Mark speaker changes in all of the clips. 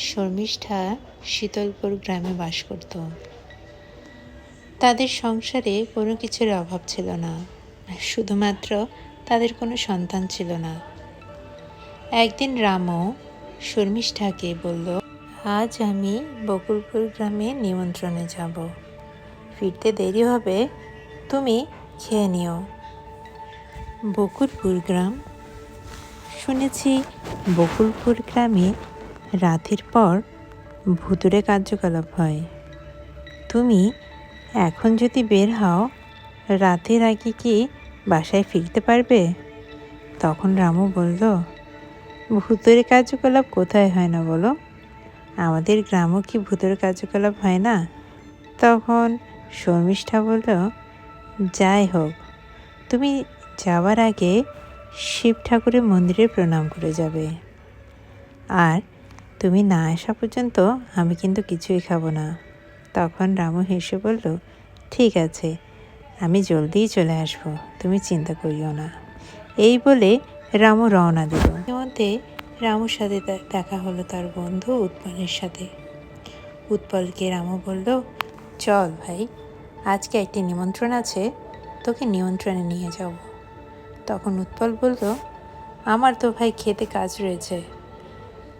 Speaker 1: শর্মিষ্ঠা শীতলপুর গ্রামে বাস করত। তাদের সংসারে কোনো কিছুর অভাব ছিল না। শুধুমাত্র তাদের কোনো সন্তান ছিল না। একদিন রামও শর্মিষ্ঠাকে বলল, আজ আমি বকুলপুর গ্রামে নিমন্ত্রণে যাব। ফিরতে দেরি হবে, তুমি খেয়ে নিও। বকুলপুর গ্রাম, শুনেছি বকুলপুর গ্রামে রাতের পর ভুতুরে কার্যকলাপ হয়। তুমি এখন যদি বের হও, রাতের আগে কি বাসায় ফিরতে পারবে? তখন রামু বলল ভূতের কার্যকলাপ কোথায় হয় না বলো? আমাদের গ্রামও কি ভূতের কার্যকলাপ হয় না? তখন শর্মিষ্ঠা বলল, যাই হোক, তুমি যাওয়ার আগে শিব ঠাকুরের মন্দিরে প্রণাম করে যাবে। আর তুমি না আসা পর্যন্ত আমি কিন্তু কিছুই খাব না। তখন রামু হেসে বলল, ঠিক আছে, আমি জলদিই চলে আসব, তুমি চিন্তা করিও না। এই বলে রামু রওনা দিল। মধ্যে রামুর সাথে দেখা হলো তার বন্ধু উৎপলের সাথে। উৎপলকে রামু বলল, চল ভাই, আজকে একটি নিমন্ত্রণ আছে, তোকে নিমন্ত্রণে নিয়ে যাব। তখন উৎপল বলল, আমার তো ভাই খেতে কাজ রয়েছে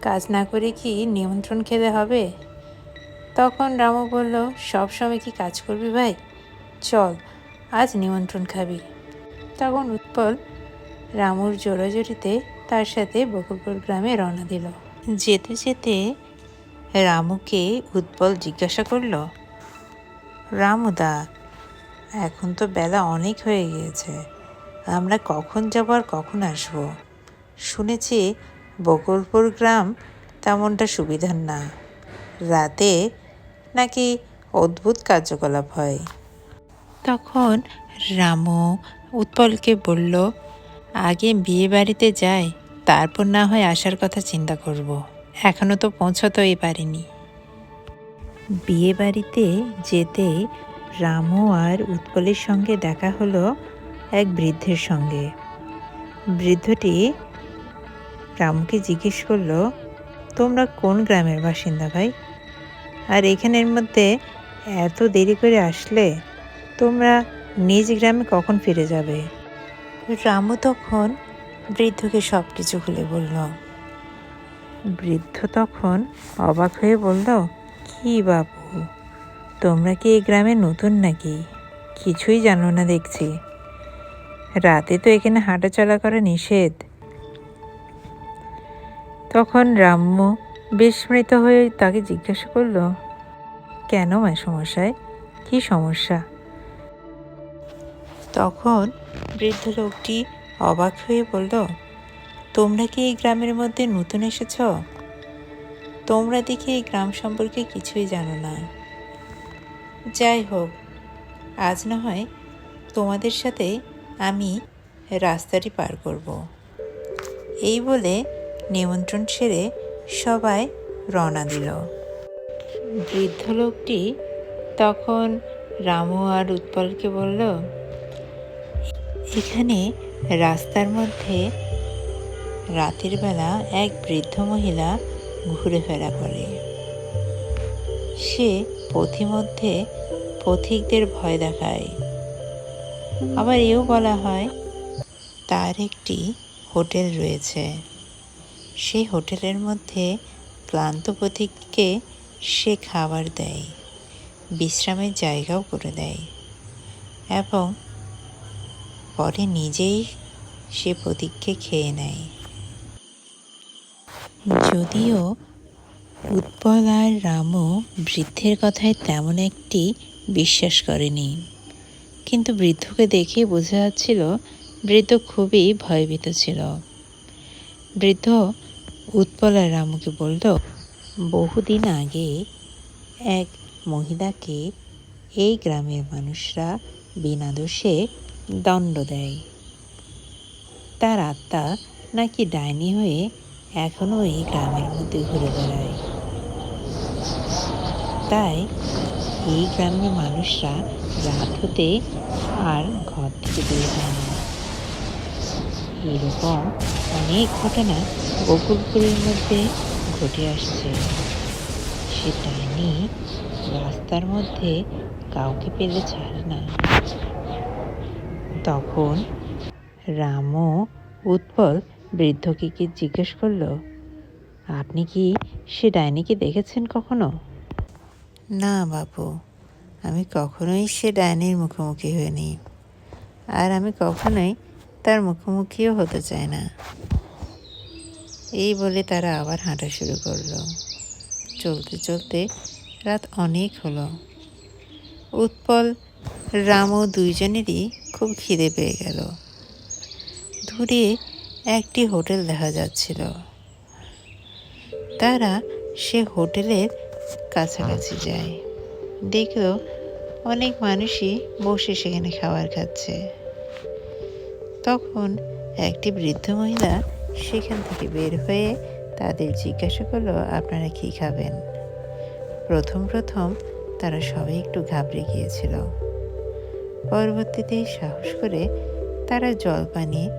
Speaker 1: কাজ না করে কি নিমন্ত্রণ খেতে হবে? তখন রামু বলল, সব সময় কি কাজ করবি ভাই? চল, আজ নিমন্ত্রণ খাবি। তখন উৎপল রামুর জোড়াজড়িতে তার সাথে বকুলপুর গ্রামে রওনা দিল। যেতে যেতে রামুকে উৎপল জিজ্ঞাসা করল রামুদা এখন তো বেলা অনেক হয়ে গিয়েছে। আমরা কখন যাব আর কখন আসব? শুনেছি বকুলপুর গ্রাম তেমনটা সুবিধার না। রাতে নাকি অদ্ভুত কার্যকলাপ হয়। তখন রামু উৎপলকে বলল, আগে বিয়ে বাড়িতে যাই, তারপর না হয় আসার কথা চিন্তা করব। এখনও তো পৌঁছতেই পারিনি। বিয়ে বাড়িতে যেতে রামু আর উৎপলের সঙ্গে দেখা হলো এক বৃদ্ধের সঙ্গে। বৃদ্ধটি রামুকে জিজ্ঞেস করল তোমরা কোন গ্রামের বাসিন্দা ভাই? আর এখানের মধ্যে এত দেরি করে আসলে তোমরা নিজ গ্রামে কখন ফিরে যাবে? রামু তখন বৃদ্ধকে সব কিছু খুলে বলল। বৃদ্ধ তখন অবাক হয়ে বলল কি বাবু তোমরা কি এই গ্রামে নতুন নাকি? কিছুই জানো না দেখছি। রাতে তো এখানে হাঁটাচলা করা নিষেধ। তখন রাম্য বিস্মৃত হয়ে তাকে জিজ্ঞাসা করল, কেন মায় সমস্যায় কি সমস্যা? তখন বৃদ্ধ লোকটি অবাক হয়ে বলল, তোমরা কি এই গ্রামের মধ্যে নতুন এসেছ? তোমরা দেখি এই গ্রাম সম্পর্কে কিছুই জানো না। যাই হোক আজ না হয় তোমাদের সাথে আমি রাস্তাটি পার করব। এই বলে নিমন্ত্রণ সেরে সবাই রওনা দিল। বৃদ্ধ লোকটি তখন রামু আর উৎপলকে বলল এখানে রাস্তার মধ্যে রাতের বেলা এক বৃদ্ধ মহিলা ঘুরে ফেরা করে। সে পথিমধ্যে পথিকদের ভয় দেখায়। আবার এও বলা হয় তার একটি হোটেল রয়েছে। সেই হোটেলের মধ্যে ক্লান্ত পথিককে সে খাবার দেয়, বিশ্রামের জায়গাও করে দেয় এবং পরে নিজেই সে প্রতীককে খেয়ে নেয়। যদিও উৎপল আর রামও বৃদ্ধের কথায় তেমন একটি বিশ্বাস করেনি, কিন্তু বৃদ্ধকে দেখে বোঝা যাচ্ছিল বৃদ্ধ খুবই ভয়ভীত ছিল। বৃদ্ধ উৎপল রামুকে বলল, বহুদিন আগে এক মহিলাকে এই গ্রামের মানুষরা বিনা দোষে দণ্ড দেয়। তার আত্মা নাকি ডাইনি হয়ে এখনও এই গ্রামের মধ্যে ঘুরে বেড়ায়। তাই এই গ্রামের মানুষরা রাত হতে আর ঘর থেকে বের হয় না এরকম অনেক ঘটনা গোকুলপুরের মধ্যে ঘটে আসছে। সে ডাইনি রাস্তার মধ্যে কাউকে পেলে ছাড়ে না। তখন রামও উৎপল বৃদ্ধকে কি জিজ্ঞেস করল? আপনি কি সে ডাইনিকে দেখেছেন কখনো? না বাবু আমি কখনোই সে ডাইনির মুখোমুখি হইনি। আর আমি কখনোই তার মুখোমুখিও হতে চায় না। এই বলে তারা আবার হাঁটা শুরু করল। চলতে চলতে রাত অনেক হলো। উৎপল, রামও দুইজনেরই খুব খিদে পেয়ে গেল। দূরে একটি হোটেল দেখা যাচ্ছিল। তারা সে হোটেলের কাছাকাছি যায়। দেখল অনেক মানুষই বসে সেখানে খাবার খাচ্ছে। তখন একটি বৃদ্ধ মহিলা সেখান থেকে বের হয়ে তাদের জিজ্ঞাসা করল, আপনারা কী খাবেন? প্রথম প্রথম তারা সবাই একটু ঘাবড়ে গিয়েছিল। পরবর্তীতে সাহস করে তারা জল পানি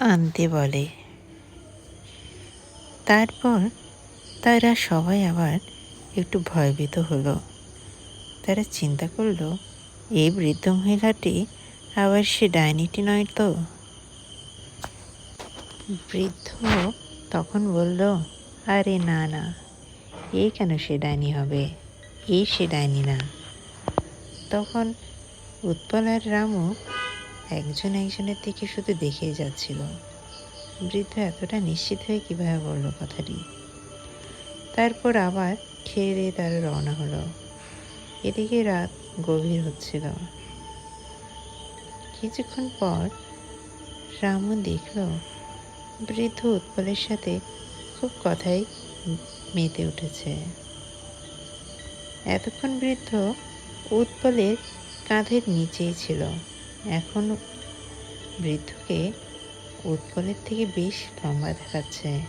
Speaker 1: আনতে বলে। তারপর তারা সবাই আবার একটু ভয়ভীত হলো। তারা চিন্তা করল, এই বৃদ্ধ মহিলাটি আবার সে ডাইনিটি নয় তো? বৃদ্ধ তখন বলল, আরে না না, এ কেন সে ডাইনি হবে? এ সে ডাইনি না। তখন উৎপল আর রামু একজন একজনের দিকে শুধু দেখেই যাচ্ছিল। বৃদ্ধ এতটা নিশ্চিত হয়ে কীভাবে বলল কথাটি? তারপর আবার খেয়ে দিয়ে তারা রওনা হলো। এদিকে রাত গভীর হচ্ছিল। কিছুক্ষণ পর রামু দেখল, বৃদ্ধ উৎপলের সাথে খুব কথাই মেতে উঠেছে। এতক্ষণ বৃদ্ধ উৎপলের কাঁধের নিচেই ছিল। এখন বৃদ্ধকে উৎপলের থেকে বেশ লম্বা দেখাচ্ছে।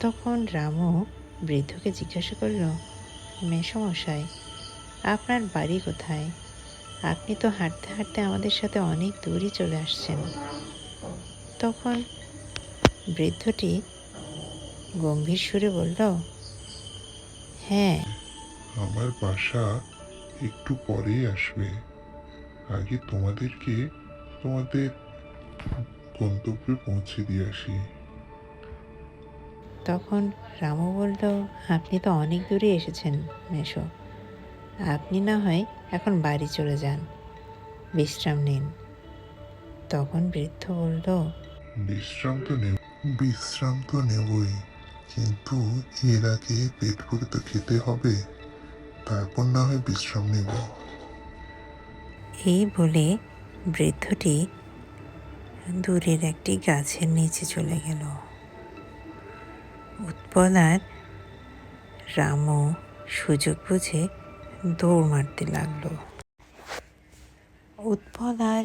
Speaker 1: তখন রামু বৃদ্ধকে জিজ্ঞাসা করল মেসমশাই আপনার বাড়ি কোথায়? আপনি তো হাঁটতে হাঁটতে আমাদের সাথে অনেক দূরই চলে আসছেন। তখন বৃদ্ধটি গম্ভীর সুরে বলল হ্যাঁ।
Speaker 2: আমার বাসা একটু পরেই আসবে। আগে তোমাদেরকে তোমাদের গন্তব্যে পৌঁছে দিয়ে আসি।
Speaker 1: তখন রামু বলল আপনি তো অনেক দূরে এসেছেন মেশো। আপনি না হয় এখন বাড়ি চলে যান। বিশ্রাম নিন। তখন বৃদ্ধ বলল
Speaker 2: বিশ্রাম তো নেব বিশ্রাম তো নেবই। কিন্তু এর আগে পেট ভরে তো খেতে হবে তারপর না হয় বিশ্রাম নেব।
Speaker 1: এই বলে বৃদ্ধটি দূরের একটি গাছের নিচে চলে গেল। উৎপল আর রামও সুযোগ বুঝে দৌড় মারতে লাগল। উৎপল আর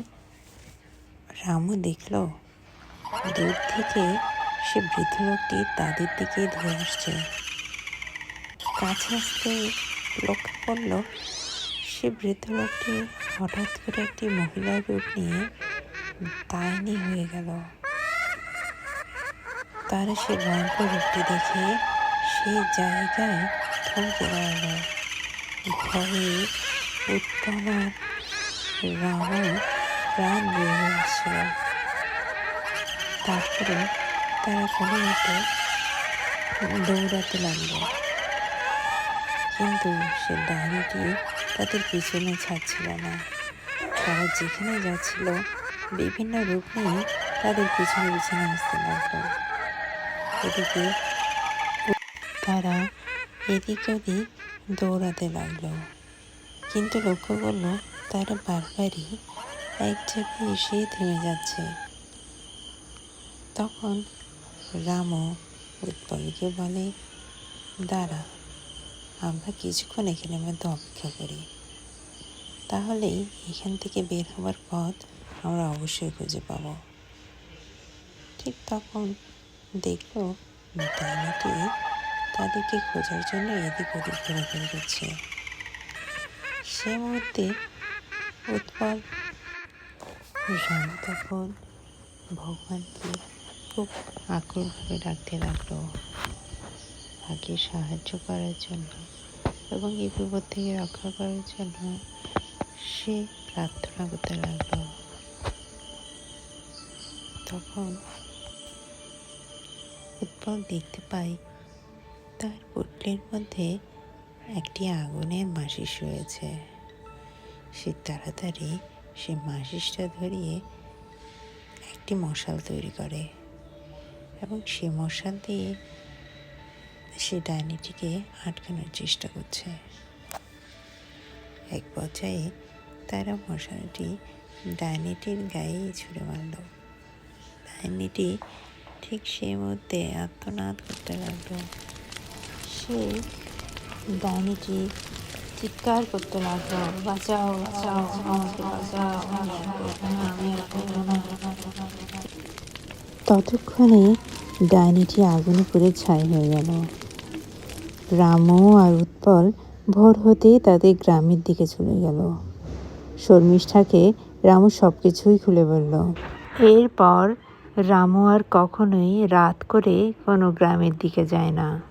Speaker 1: রামু দেখল, দূর থেকে সে বৃদ্ধ লোকটি তাদের দিকে ধরে আসছে। কাছে আসতে লক্ষ্য করল, সে বৃদ্ধ লোকটি হঠাৎ করে একটি মহিলার রূপ নিয়ে দায়নি হয়ে গেল। তারা সে ভয়ঙ্কর রূপটি দেখে সে জায়গায় থমকে দাঁড়াল ভয়ে উত্তমার রামও প্রাণ হয়ে আসছিল তারপরে তারা কোনো মতো দৌড়াতে লাগল। কিন্তু সে ডায়েরিটি তাদের পিছনে ছাড়ছিল না। তারা যেখানে যাচ্ছিল, বিভিন্ন রূপ নিয়ে তাদের পিছনে পিছনে আসতে লাগল। এদিকে তারা এদিক ওদিক দৌড়াতে লাগল। কিন্তু লক্ষ্য করল তারা বারবারই এক জায়গায় এসেই থেমে যাচ্ছে। তখন রামও উৎপলকে বলে, দাঁড়া, আমরা কিছুক্ষণ এখানের মধ্যে অপেক্ষা করি। তাহলেই এখান থেকে বের হওয়ার পথ আমরা অবশ্যই খুঁজে পাব। ঠিক তখন দেখল ডাইনিটি তাদেরকে খোঁজার জন্য এদিক ওদিক ঘোরাঘুরি করছে। সে মুহূর্তে উৎপল রাম তখন ভগবানকে খুব আকুলভাবে ডাকতে লাগল। তাকে সাহায্য করার জন্য এবং এই বিপদ থেকে রক্ষা করার জন্য সে প্রার্থনা করতে লাগল। তখন উৎপল দেখতে পাই তার পুটলির মধ্যে একটি আগুনের মাসিস রয়েছে। সে তাড়াতাড়ি সে মাসিসটা ধরিয়ে একটি মশাল তৈরি করে এবং সে মশাল দিয়ে সে ডাইনিটিকে আটকানোর চেষ্টা করছে। এক পর্যায়ে তারা মশালটি ডাইনিটির গায়েই ছুঁড়ে মারল। ডাইনিটি ঠিক সেই মুহূর্তে আত্মনাদ করতে লাগল। সে ডাইনিটি চিৎকার করতে লাগল, বাঁচাও বাঁচাও। ততক্ষণে ডাইনিটি আগুনে পুড়ে ছাই হয়ে গেল। রামু আর উৎপল ভোর হতেই তাদের গ্রামের দিকে চলে গেল। শর্মিষ্ঠাকে রামু সব কিছুই খুলে বলল, এরপর রামু আর কখনোই রাত করে কোনো গ্রামের দিকে যায় না।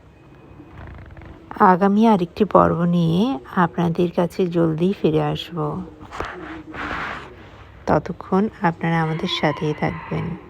Speaker 1: আগামী আরেকটি পর্ব নিয়ে আপনাদের কাছে জলদি ফিরে আসব। ততক্ষণ আপনারা আমাদের সাথেই থাকবেন।